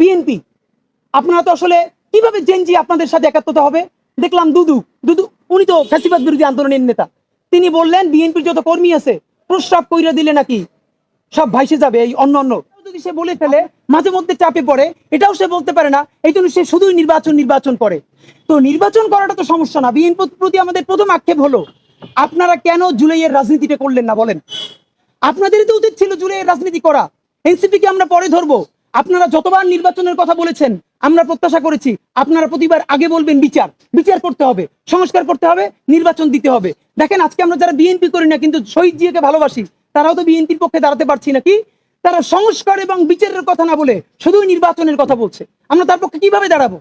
BNP. আপনারা তো আসলে কীভাবে জেনজি আপনাদের সাথে একাত্মতা হবে? দেখলাম দুদু দুদু, উনি তো ফ্যাসিবাদ বিরোধী আন্দোলনের নেতা। তিনি বললেন, বিএনপির যত কর্মী আছে, প্রস্রাব কইরা দিলে নাকি সব ভাইসে যাবে এই অন্য অন্য যদি সে বলে ফেলে, মাঝে মধ্যে চাপে পড়ে, এটাও সে বলতে পারে না। এই জন্য সে শুধুই নির্বাচন নির্বাচন করে। তো নির্বাচন করাটা তো সমস্যা না। বিএনপির প্রতি আমাদের প্রথম আক্ষেপ হলো, আপনারা কেন জুলাইয়ের রাজনীতিটা করলেন না বলেন? আপনাদেরই তো উচিত ছিল জুলাইয়ের রাজনীতি করা। এনসিপি কে আমরা পরে ধরবো? আপনারা যতবার নির্বাচনের কথা বলেছেন, আমরা প্রত্যাশা করেছি, আপনারা প্রতিবার আগে বলবেন বিচার। বিচার করতে হবে, সংস্কার করতে হবে, নির্বাচন দিতে হবে। দেখেন, আজকে আমরা যারা বিএনপি করি না, কিন্তু শহীদ জিয়াকে ভালোবাসি, তারাও তো বিএনপির পক্ষে দাঁড়াতে পারছি নাকি? তারা সংস্কার এবং বিচারের কথা না বলে শুধু নির্বাচনের কথা বলছে। আমরা তার পক্ষে কীভাবে দাঁড়াবো?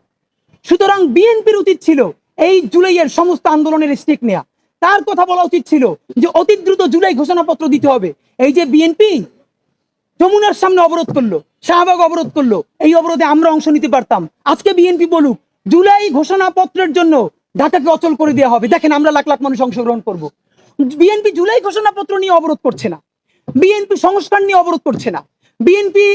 সুতরাং বিএনপির উচিত ছিল এই জুলাইয়ের সমস্ত আন্দোলনের স্টেক নেয়া। তার কথা বলা উচিত ছিল যে, অতি দ্রুত জুলাই ঘোষণাপত্র দিতে হবে। এই যে বিএনপি যমুনার সামনে অবরোধ করল, শাহবাগ অবরোধ করল, এই অবরোধে আমরা অংশ নিতে পারতাম। আজকে বিএনপি বলুক, জুলাই ঘোষণাপত্রের জন্য ঢাকাকে অচল করে দেওয়া হবে। দেখেন, আমরা লাখ লাখ মানুষ অংশগ্রহণ করব। বিএনপি জুলাই ঘোষণাপত্র নিয়ে অবরোধ করছে না। বিএনপি সংস্কার নিয়ে অবরোধ করছে না। বিএনপি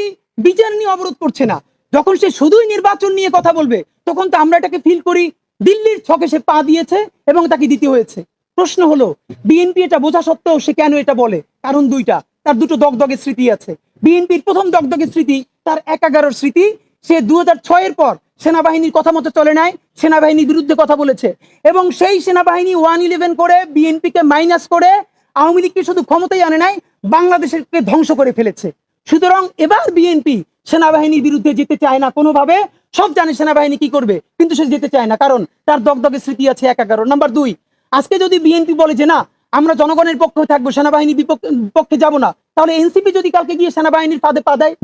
বিচার নিয়ে অবরোধ করছে না। যখন সে শুধুই নির্বাচন নিয়ে কথা বলবে, তখন তো আমরা এটাকে ফিল করি, দিল্লির ছকে সে পা দিয়েছে এবং তাকে দিতে হয়েছে। প্রশ্ন হলো বিএনপি এটা বোঝা সত্ত্বেও সে কেন এটা বলে? কারণ দুইটা, তার দুটো দগদগে স্মৃতি আছে। বিএনপির প্রথম দগদগে স্মৃতি, তার এক এগারোর স্মৃতি, সে দু হাজার পর সেনাবাহিনীর কথা মতো চলে নাই, সেনাবাহিনীর বিরুদ্ধে কথা বলেছে। এবং সেই সেনাবাহিনী ওয়ান ইলেভেন করে, বিএনপিকে মাইনাস করে, আওয়ামী লীগকে শুধু ক্ষমতায় আনে নাই, বাংলাদেশকে ধ্বংস করে ফেলেছে। সুতরাং এবার বিএনপি সেনাবাহিনীর বিরুদ্ধে যেতে চায় না কোনোভাবে, সব জানে সেনাবাহিনী কি করবে, কিন্তু সে যেতে চায় না, কারণ তার দগদগে স্মৃতি আছে এক এগারো। নাম্বার দুই, আজকে যদি বিএনপি বলে যে না, আমরা জনগণের পক্ষে থাকব সেনাবাহিনী বিপক্ষ- পক্ষে যাব না তাহলে এনসিপি যদি কালকে গিয়ে সেনাবাহিনীর পাদে পা দেয়?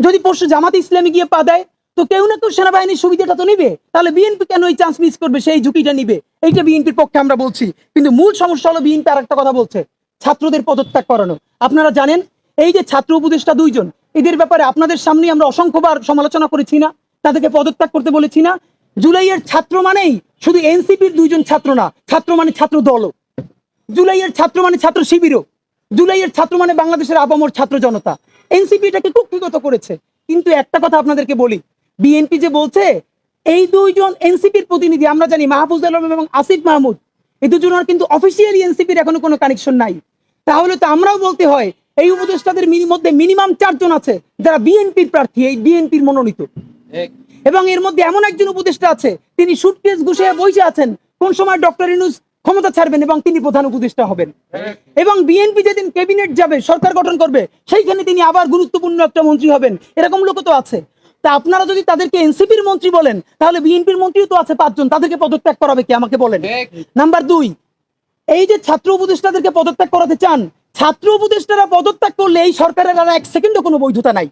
যদি পরশু জামাত ইসলামী গিয়ে পা দেয়, তো কেউ না কেউ সেনাবাহিনীর সুবিধাটা তো নিবে। তাহলে বিএনপি কেন এই চান্স মিস করবে? সেই ঝুঁকিটা নিবে। এইটা বিএনপির পক্ষে আমরা বলছি। কিন্তু মূল সমস্যা হলো বিএনপি আর একটা কথা বলছে, ছাত্রদের পদত্যাগ করানো। আপনারা জানেন, এই যে ছাত্র উপদেষ্টা দুইজন, এদের ব্যাপারে আপনাদের সামনে আমরা অসংখ্যবার সমালোচনা করেছি না, তাদেরকে পদত্যাগ করতে বলেছি না। জুলাইয়ের ছাত্র মানেই শুধু এনসিপির দুইজন ছাত্র না, ছাত্র মানে ছাত্র দলও। জুলাইয়ের ছাত্র মানে ছাত্র শিবিরও। জুলাইয়ের ছাত্র মানে বাংলাদেশের আপামর ছাত্র জনতা। এনসিপি এটাকে কুক্ষিগত করেছে? কিন্তু একটা কথা আপনাদেরকে বলি বিএনপি যে বলছে এই দুইজন এনসিপির প্রতিনিধি আমরা জানি মাহফুজ আলম এবং আসিফ মাহমুদ এই দুজনের কিন্তু অফিসিয়ালি এনসিপির এখনও কোনো কানেকশন নাই। তাহলে তো আমরাও বলতে হয় এই উপদেষ্টাদের মধ্যে মিনিমাম চারজন আছে যারা বিএনপির প্রার্থী এই বিএনপির মনোনীত। এবং এর মধ্যে এমন একজন উপদেষ্টা আছে তিনি সুটকেস ঘুষে বসে আছেন কোন সময় ডক্টর ইনুস ক্ষমতা ছাড়বেন এবং তিনি প্রধান উপদেষ্টা হবেন। এবং বিএনপি যেদিন ক্যাবিনেট যাবে সরকার গঠন করবে সেইখানে তিনি আবার গুরুত্বপূর্ণ একটা মন্ত্রী হবেন। এরকম লোক তো আছে। তা আপনারা যদি তাদেরকে এনসিপির মন্ত্রী বলেন তাহলে বিএনপির মন্ত্রীও তো আছে পাঁচজন। তাদেরকে পদত্যাগ করাবে কি? আমাকে বলেন। নাম্বার দুই এই যে ছাত্র উপদেষ্টাদেরকে পদত্যাগ করাতে চান ছাত্র উপদেষ্টারা পদত্যাগ করলে এই সরকারের আর এক সেকেন্ডও কোনো বৈধতা নাই।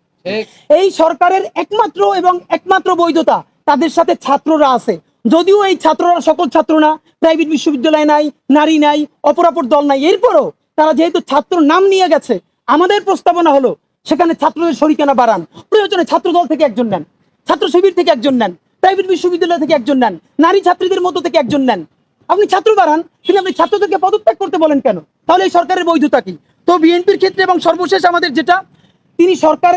এই সরকারের একমাত্র এবং একমাত্র বৈধতা তাদের সাথে ছাত্ররা আছে। যদিও এই ছাত্ররা সকল ছাত্র না প্রাইভেট বিশ্ববিদ্যালয় নাই, নারী নাই, অপরাপর দল নাই, এরপরও তারা যেহেতু ছাত্র নাম নিয়ে গেছে, আমাদের প্রস্তাবনা হলো সেখানে ছাত্রদের শরিকানা বাড়ান। প্রয়োজনে ছাত্র দল থেকে একজন নেন, ছাত্র শিবির থেকে একজন নেন প্রাইভেট বিশ্ববিদ্যালয় থেকে একজন নেন, নারী ছাত্রীদের মতো থেকে একজন নেন। আপনি ছাত্র বাড়ান, কিন্তু আপনি ছাত্রদেরকে পদত্যাগ করতে বলেন কেন? তাহলে এই সরকারের বৈধতা কি? তো বিএনপির ক্ষেত্রে এবং সর্বশেষ আমাদের যেটা, তিনি সরকার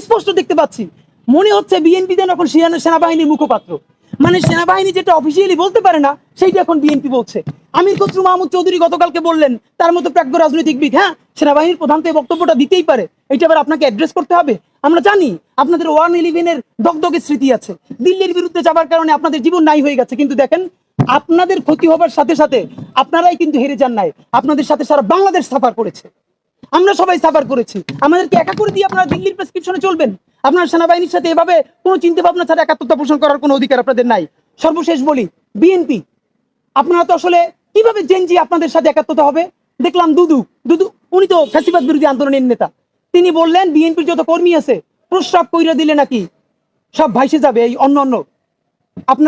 স্পষ্ট দেখতে পাচ্ছি, মনে হচ্ছে বিএনপি যেন এখন সেনা- সেনাবাহিনীর মুখপাত্র। মানে সেনাবাহিনী যেটা অফিসিয়ালি বলতে পারে না, সেইটা এখন বিএনপি বলছে। আমির খসরু মাহমুদ চৌধুরী গতকালকে বললেন, তার মতো প্রাজ্ঞ রাজনৈতিকবিদ হ্যাঁ সেনাবাহিনীর প্রধান তো এই বক্তব্যটা দিতেই পারে। এটা আবার আপনাকে অ্যাড্রেস করতে হবে। আমরা জানি আপনাদের ওয়ান ইলেভেনের দগদগের স্মৃতি আছে। দিল্লির বিরুদ্ধে যাবার কারণে আপনাদের জীবন নাই হয়ে গেছে। কিন্তু দেখেন, আপনাদের ক্ষতি হবার সাথে সাথে আপনারাই কিন্তু হেরে যান নাই। আপনাদের সাথে সারা বাংলাদেশ সাফার করেছে। আমরা সবাই সাফার করেছি। আমাদেরকে একা করে দিয়ে আপনারা দিল্লির প্রেসক্রিপশনে চলবেন? আপনার সেনাবাহিনীর সাথে এভাবে কোনো চিন্তা ভাবনা ছাড়া একাত্মতা পোষণ করার কোনো অধিকার আপনাদের নাই। সর্বশেষ বলি বিএনপি আপনারা তো আসলে কীভাবে জেনজি আপনাদের সাথে একাত্মতা হবে? দেখলাম দুদু দুদু, উনি তো ফ্যাসিবাদ বিরোধী আন্দোলনের নেতা। তিনি বললেন বিএনপির যত কর্মী আছে, প্রস্রাব কইরা দিলে নাকি সব ভাইসে যাবে, এই অন্য অন্য আপনার